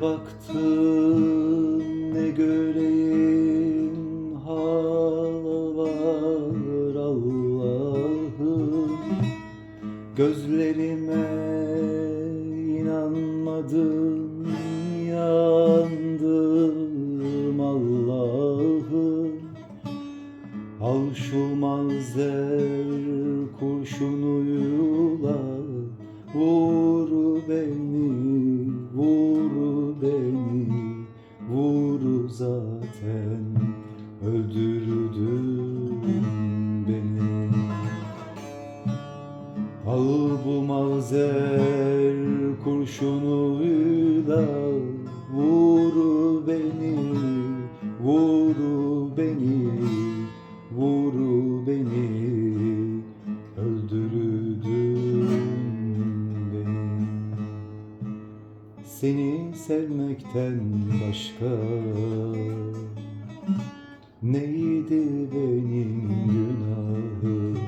baktım ne göreyim? Hal var Allah'ım Gözlerime inanmadım yandım Allah'ım Al şu mazer kurşunuyla Vur beni, vur beni Vur zaten öldürdün beni. Al bu mazer kurşunuyla Vur beni, vur Seni sevmekten başka. Neydi benim günahım?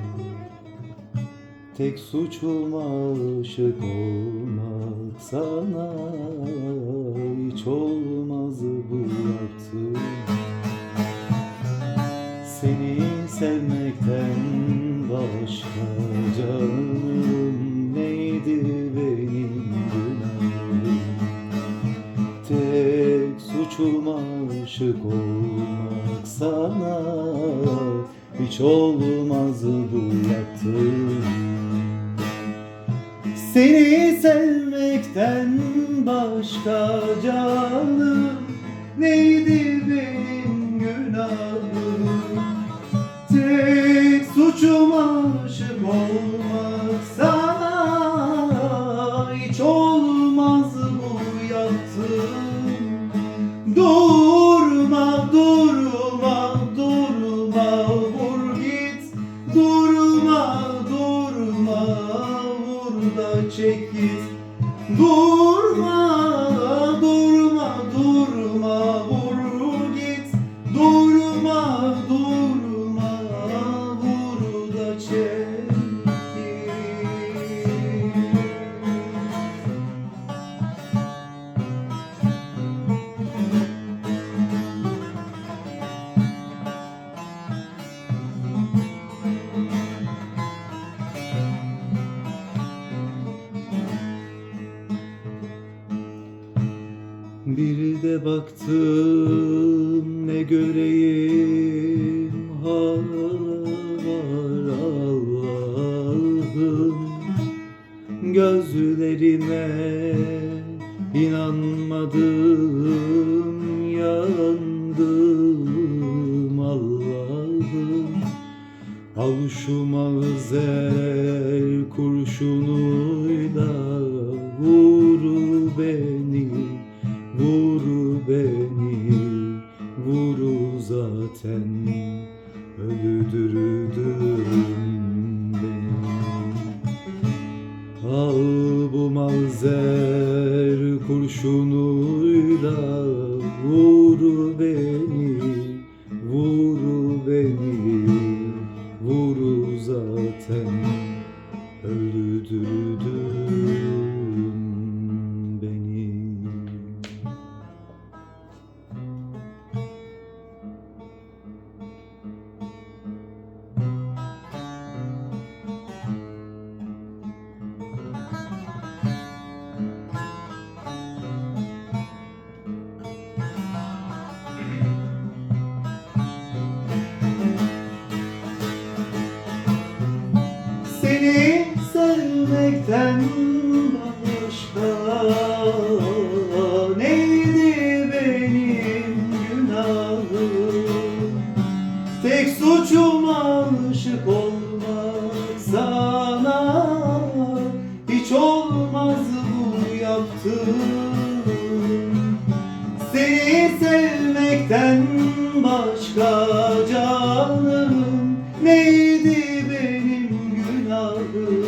Tek suçum aşık olmak sana Hiç olmaz bu yaptığım Seni sevmekten başka canım Suçum aşık olmak sana. Hiç olmaz bu yaptığım Seni sevmekten başka canım. Neydi benim günahım? Tek suçum aşık olmak durma vur git. Durma durma vur da çek git Bir de baktım ne göreyim. Var Allah'ım Gözlerime. İnanmadım yandım Allah'ım Al şu mazer vur beni, vur zaten. Öldürdün beni. Al bu mazer kurşunuyla. Vur beni, vur beni, vur zaten. Öldürdün sevmekten başka neydi benim günahım? Tek suçum aşık olmak sana Hiç olmaz bu yaptığım Seni sevmekten başka canım Neydi benim günahım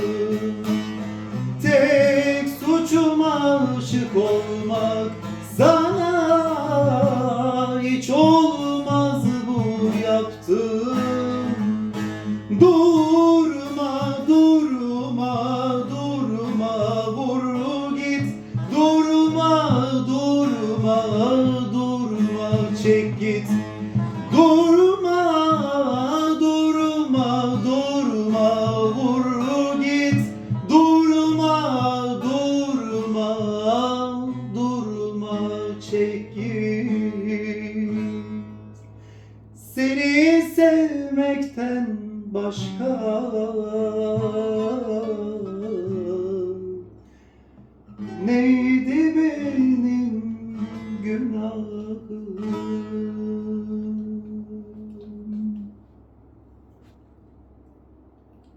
git. Durma, durma, durma, vur git. Durma, durma, durma, çek Seni sevmekten başka Neydi benim günahım